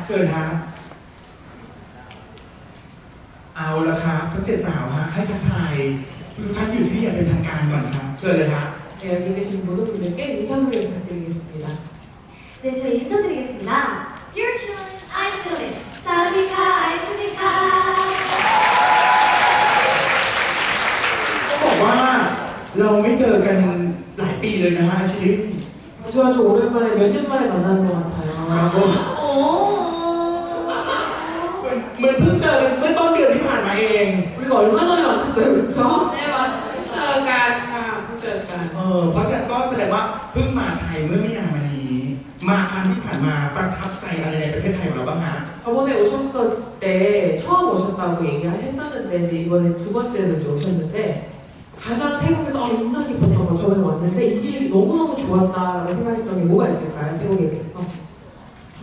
เชิญฮะเชิญฮะเอาละครับทั้งเจ็ดสาวฮะให้ทักทายทุกท่านอยู่ที่นี่อย่างเป็นทางการก่อนครับเชิญเลยฮะ 네, 여기 계신 모든 분들께 인사 소개 부탁드리겠습니다. 네, 저희 인사드리겠습니다. You're chillin', I'm chillin'. 사우디카, I'm 수디카. ต้องบอกว่าเราไม่เจอกันหลายปีเลยนะฮะอาชิริ 아주 아주 오랜만에 몇 년 만에 만나는 것 같아요. 라고. 오. เหมือนเหมือนเพิ่งเจอกันเมื่อต้นเดือนที่ผ่านมาเอง 우리가 얼마 전에 만났어요, 그쵸? 네, 맞습니다. 쩌간, 참, 쩌간. เออเพราะฉะนั้นก็แสดงว่าเพิ่งมาไทยเมื่อไม่นานมานี้ มาครั้งที่ผ่านมาประทับใจอะไรในประเทศไทยของเราบ้างฮะ 저번에 오셨을 때 처음 오셨다고 얘기했었는데 이제 이번에 두 번째로 이제 오셨는데 가장 태국에서 아, 인상 깊었던 거 저번에 왔는데 이게 너무너무 좋았다라고 생각했던 게 뭐가 있을까요? 태국에 대해서?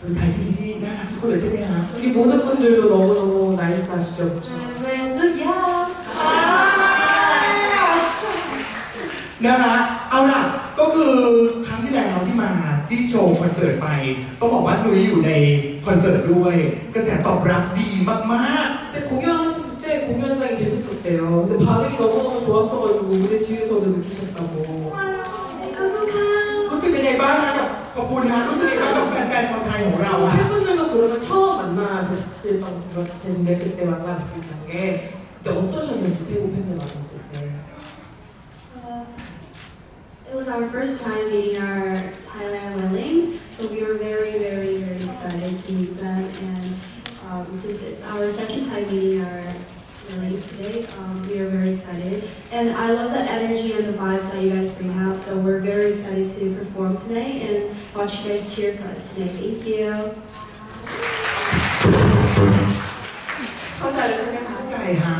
คนไทยที่นี่น่ารักทุกคนเลยใช่ไหมฮะ 여기 모든 분들도 너무너무 나이스하시죠 그쵸? 네, 수야. นะฮะเอาล่ะ ก็คือครั้งที่แล้วที่มาที่โชว์คอนเสิร์ตไปต้องบอกว่านุ้ยอยู่ในคอนเสิร์ตด้วย กระแสตอบรับดีมาก 근데 공연하셨을 때 공연장에 계셨었대요 근데 반응이 너무 8분 정도 그러면 처음 만나셨을 텐데 그때 만나뵀을 때 그때 어떠셨는지 태국 팬들 만났을 때 It was our first time meeting our Thailand Willings, so we were very, very, very excited to meet them. And um, since it's our second time meeting our Wellings today, um, we are very excited. And I love the energy and the vibes that you guys bring out, so we're very excited to perform today and watch you guys cheer for us today. Thank you. เข้าใจใช่ไหมคะ เข้าใจฮะ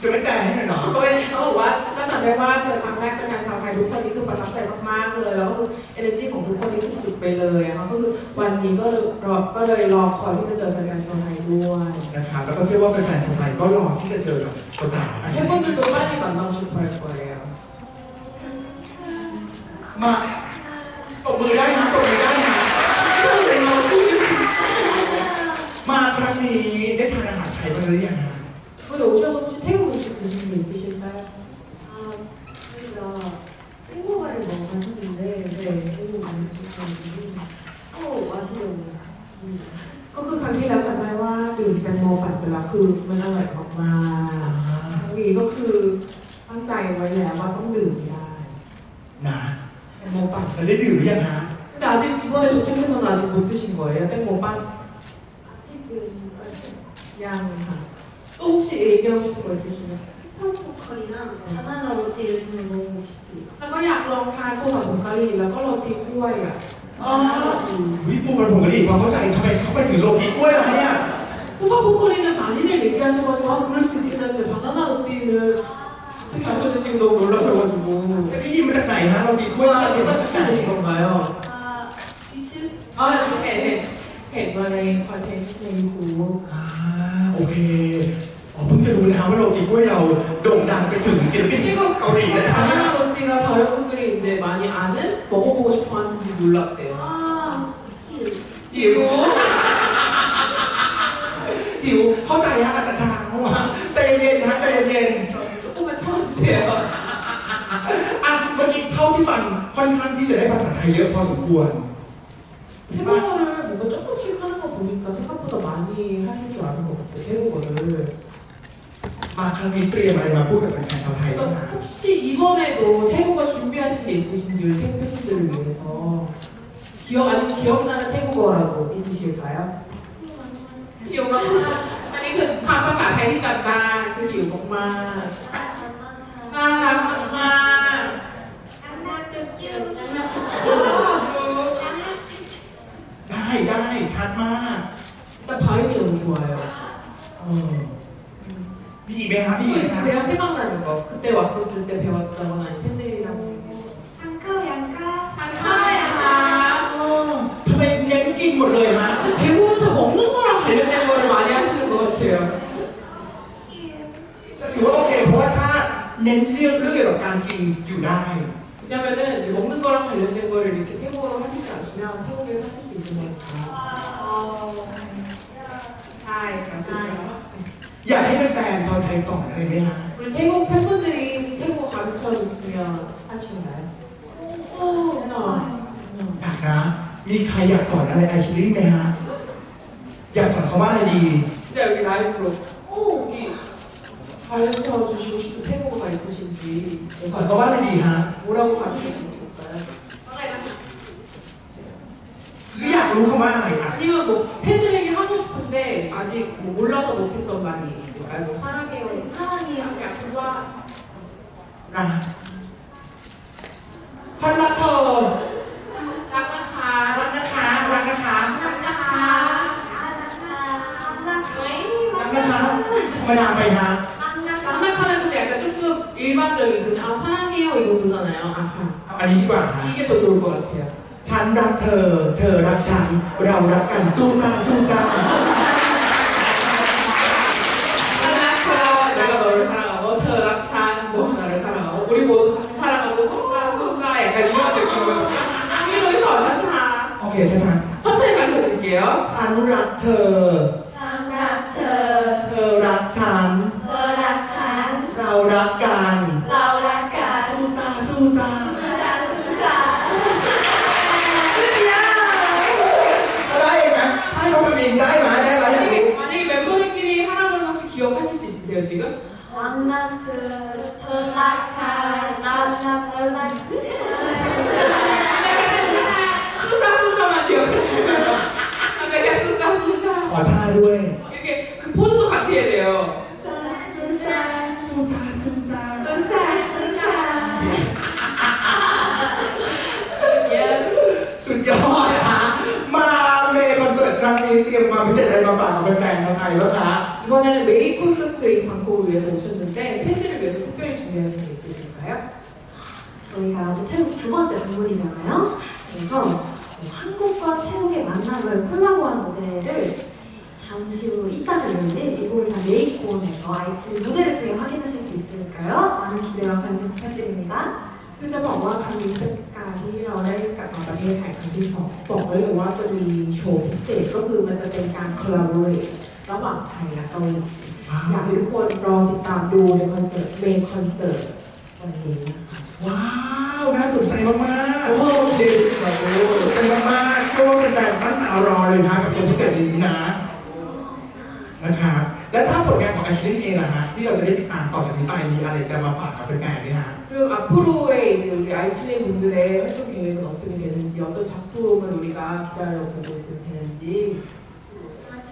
จะไม่แต่ให้หน่อยเหรอ เขาเขาบอกว่าก็จำ ได้ว่าเจอครั้งแรกเป็นการชาวไทยทุกคนนี้คือประทับใจมากๆเลย แล้วก็คือ energy ของทุกคนนี้สุดๆไปเลยนะคะก็คือวันนี้ก็รอก็เลยรอคอยที่จะเจอแฟนชาวไทยด้วยนะครับแล้วก็เชื่อว่าแฟนชาวไทยก็รอที่จะเจอกับภาษาอาช่พ Siapa tutupan nih kantong Super Korea? มาตบมือได้นะตบมือได้นะมาครั้งนี้ได้ทานอาหารไทยบ้างหรือยังฮะ Udah usah ว้แล้วว่าต้องดื่มให้ได้ นะ แตงโมปั่น แต่ได้ดื่มหรือยังฮะ 근데 아직 이번에 도착해서는 아직 못 드신 거예요? 땡모빵? 아직은 아직 양. 또 혹시 얘기하고 싶은 거 있으시면? 팝포컬이랑 바나나 로띠를 정말 먹어보고 싶습니다. แล้วก็อยากลองทานพวกผัดผงกะหรี่แล้วก็โรตีกล้วยอ่ะ อ๋อวิปูมันผมก็ดีความเข้าใจทำไมเขาไปถึงโลกีกล้วยล่ะเนี่ย 호박볶거리는 많이들 얘기하셔가지고 아 그럴 수 있겠는데 바나나 로띠는 어떻게 아셨는지 지금 너무 놀라셔가지고 จะได้ยินมาจากไหนฮะโลกีกล้วย 와 มา 누가 จากไหน 추천해주신 건가요? 아, 유튜브? 아 네, 네. ห็นมาในคอนเทนต์ในยูทูบ อ่าโอเคอ๋อเพิ่งจะรู้นะว่าโลกีกล้วยเราโด่งดังไปถึงศิลปิน 그리고 เกาหลีเลยนะฮะ 바나나 로띠가 다른 분들이 이제 많이 아는 먹어보고 싶어하는지 몰랐대요 아, 휴. หิวหิวเข้าใจฮะอาจารย์ช้างว่าใจเย็นๆนะฮะใจเย็น 조금만 참아주세요 ๆอ่ะเมื่อกี้เท่าที่ฟังค่อนข้างที่จะได้ภาษาไทยเยอะพอสมควร 태국어를 뭔가 조금씩 하는 거 보니까 생각보다 많이 하실 줄 아는 것 같아요 태국어를 มาครั้งนี้เตรียมอะไรมาพูดกับแฟนๆชาวไทยบ้างฮะ 그러니까 혹시 이번에도 태국어 준비하신 게 있으신지 우리 태국 팬분들을 위해서 기억 아니면 기억나는 태국어라고 있으실까요? อยู่มากๆอันนี้คือคำภาษาไทยที่จำได้คืออยู่ มากน่ มีอีกไหมครับมี 또 อีกไหมครับ 있으세요? 생각나는 거. 그때 왔었을 때 배웠던 아니 팬들이랑 양카 양카 한카야. อ๋อทำไมเน้นกินหมดเลยฮะ 대부분 다 먹는 거랑 관련된 거를 많이 하시는 것 같아요. ถือว่าโอเค เพราะว่าถ้าเน้นเรื่องเรื่องเกี่ยวกับการกินอยู่ได้ 왜냐면은 이제 먹는 거랑 관련된 거를 이렇게 태국어로 하시지 않으시면 태국에서 하실 수 있는 거니까. 하이, 맞습니다. อ ยากให้แฟนๆชาวไทยสอนอะไรไหมฮะ 우리 태국 팬분들이 태국어 가르쳐 줬으면 하시나요? 오, 해나. อยากนะ มีใครอยากสอนอะไรไอชิลี่ไหมฮะ อยากสอนเขาว่าอะไรดี 진짜 여기 라이브로 오 여기 가르쳐 주시고 싶은 태국어가 있으신지 สอนเขาว่าอะไรดีฮะ 뭐라고 가르쳐 주면 좋을까요? 일반적인 그냥 아 사랑해요 이 정도잖아요 아하 เอาอันนี้ดีกว่าฮะ 이게 더 좋을 것 같아요 ฉันรักเธอ เธอรักฉัน เรารักกันสู้ซ่าสู้ซ่า 사랑해요 내가 너를 사랑하고 더 락산 너 나를 사랑하고 우리 모두 같이 사랑하고 쏘싸 쏘싸 약간 이런 느낌으로 이러면서 다시 하 โอเคช้า 천천히 가르쳐 드릴게요 ๆฉันรักเธอ เธอรักฉัน เรารักกันสู้ ซ่าสู้ซ่าได้ไหมให้เขาเป็นลิงได้ไหมได้ไหมอยากรู้ 만약에 만약에 멤버들끼리 하나 그러면 혹시 기억하실 수 있으세요 지금? 쏘싸 쏘싸만 기억하시면 돼요 만약에 쏘싸 쏘싸 ขอท่าด้วย 콘서트인 방콕을 위해서 오셨는데 팬들을 위해서 특별히 준비하신 게 있으실까요? 저희가 또 태국 두 번째 방문이잖아요. 그래서 어, 한국과 태국의 만남을 콜라보한 무대를 잠시 후 이따가 열릴 일본의사 메이콘에서 아이치 무대를 통해 확인하실 수 있으니까요. 많은 기대와 관심 부탁드립니다. คือจะบอกว่าครั้งนี้เป็นการที่เราได้กลับมาประเทศไทยครั้งที่สองบอกไว้เลยว่าจะมีโชว์พิเศษก็คือมันจะเป็นการคอลลาบอร์ระหว่างไทยและเกาหลี อยากให้ทุกคนรอติดตามดูในคอนเสิร์ตเมนคอนเสิร์ตวันนี้นะคะ ว้าว น่าสนใจมากๆ 너무 기대해주시라고 เป็นมากๆเชื่อว่าแฟนๆตั้งตารอเลยนะกับโชว์พิเศษนี้นะนะครับและถ้าผลงานของอาชิลินเองล่ะฮะที่เราจะได้ติดตามต่อจากนี้ไปมีอะไรจะมาฝากกับแฟนๆไหมฮะ 그리고 앞으로의 이제 우리 아이치네 분들의 활동 계획은 어떻게 되는지 어떤 작품을 우리가 기다려보고 있으면 되는지 아,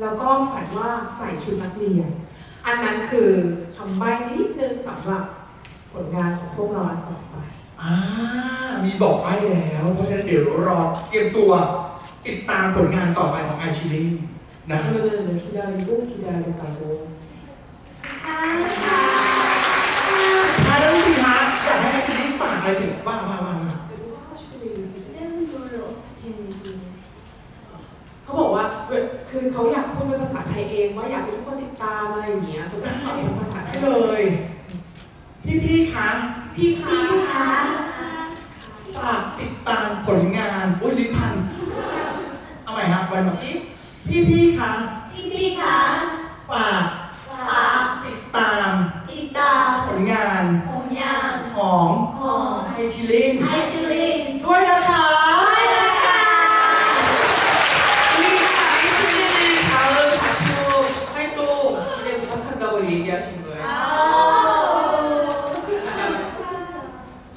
แล้วก็ฝันว่าใส่ชุดนักเรียน อันนั้นคือคำใบ้นิดนึงสำหรับผลงานของพวกเราอันต่อไป อ่า มีบอกไปแล้ว เพราะฉะนั้นเดี๋ยวรอเตรียมตัวติดตามผลงานต่อไปของอาชิลินนะ 그러면은 기다리고 기다리겠다고 ท้ ดาว ผลงาน ผมยาวของของไอชิลิงไอซิลิน ด้วยนะคะ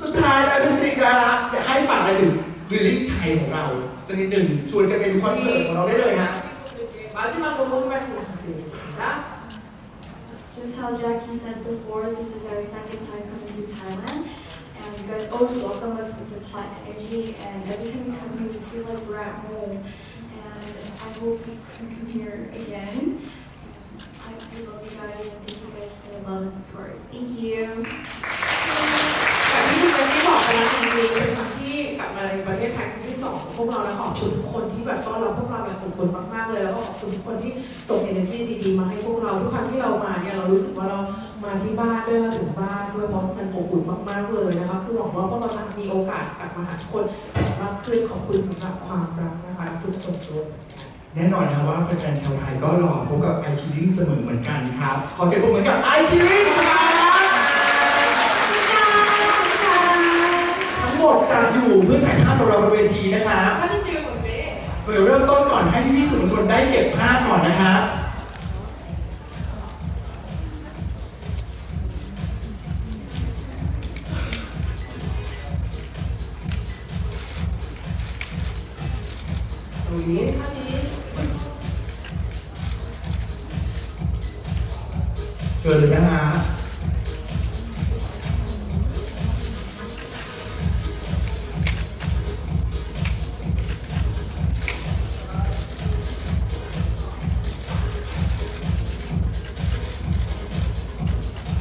สุดท้ายแล้วจริงนะฮะอยากให้ฝากถึงลิลลิ่งไทยของเราจะนิดหนึ่งชวนกันไป็นคอนเสิร์ตของเราได้เลยฮะ how Jackie said before, this is our second time coming to Thailand. And you guys always welcome us with this hot energy. And every time we come here, we feel like we're at home. And I hope we can come here again. I, I love you guys and thank you guys for the love and support. Thank you. มาในประเทศไทยครั้งที่สองของพวกเราและขอบคุณทุกคนที่แบบต้อนรับพวกเราอย่างอบอุ่นมากๆเลยแล้วก็ขอบคุณทุกคนที่ส่ง energy ดีๆมาให้พวกเราทุกครั้งที่เรามาเนี่ยเรารู้สึกว่าเรามาที่บ้านด้วยเราถึงบ้านด้วยเพราะมันอบอุ่นมากๆเลยนะคะคือหวังว่าพวกเราจะมีโอกาสกลับมาหาทุกคนมากขึ้นขอบคุณสำหรับความรักนะคะทุกคนด้วยแน่นอนนะว่าแฟนๆชาวไทยก็รอพบกับไอชิลิ่งเสมอเหมือนกันครับ ขอเสียงปรบมือกับไอชิลิ่งครับทั้งหมดจะ อยู่เพื่อถ่ายภาพกับเราบนเวทีนะครับ 사진 찍을 건데 เดี๋ยวเริ่มต้นก่อนให้พี่ๆสื่อมวลชนได้เก็บภาพก่อนนะครับ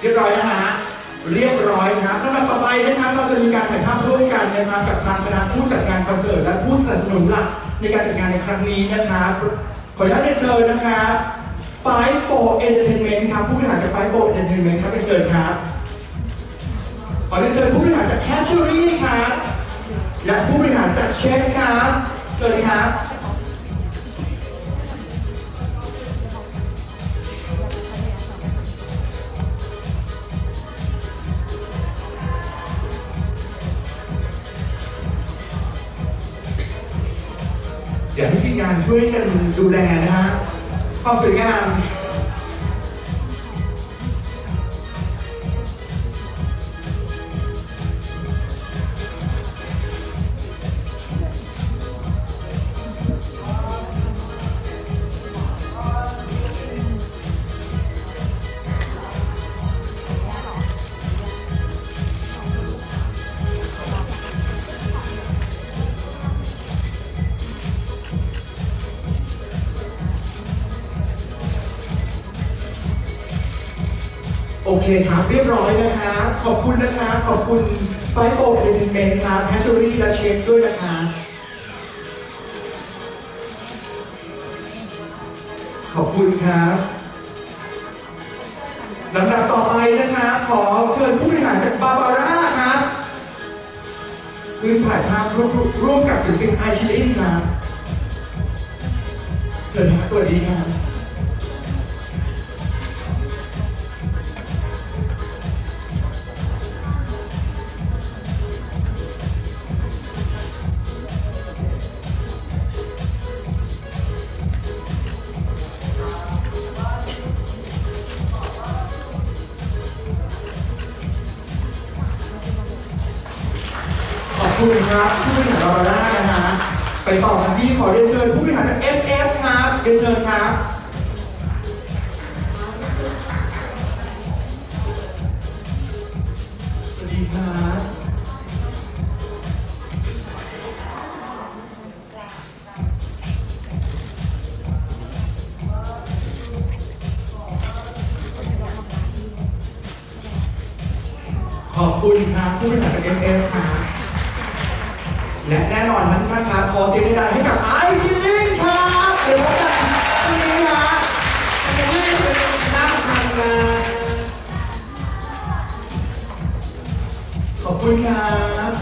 เรียบร้อยนะฮะเรียบร้อยครับลำดับต่อไปนะครับเราจะมีการถ่ายภาพร่วมกันนะครับกับทางคณะผู้จัดงานคอนเสิร์ตและผู้สนับสนุนหลักในการจัดงานในครั้งนี้นะครับขออนุญาตเรียนเชิญนะครับ Five for Entertainment ครับผู้บริหารจาก Five for Entertainment ครับเป็นเชิญครับขอเรียนเชิญผู้บริหารจาก Hatchery ครับและผู้บริหารจากเชฟครับเชิญครับ การช่วยกันดูแลนะฮะความสวยงาม โอเครับเรียบร้อยนะครับ ขอบคุณนะครับขอบคุณไฟโอเอนเตอร์เทนเมนต์ครับแฮชเชอรี่และเชฟด้วยนะครับขอบคุณครับลำดับต่อไปนะครับ ขอเชิญผู้บริหารจากบาบาร่าครับขึ้นถ่ายภาพร่วมร่วมกับศิลปินไอชิลินครับเชิญครับสวัสดีครับ คุณครับผู้บริหารบาบาร่านะฮะไปต่อกันที่ขอเรียนเชิญผู้บริหารจาก SF ครับเรียนเชิญครับสวัสดีครับขอบคุณครับผู้บริหารจาก SF ครับ และแน่นอนทั้งท่านครับขอเสียงดังให้กับไอซิ่งครับเดี๋ยวผมจะคุณนี้นะคุณนี้เป็นหน้าทำงานขอบคุณครับ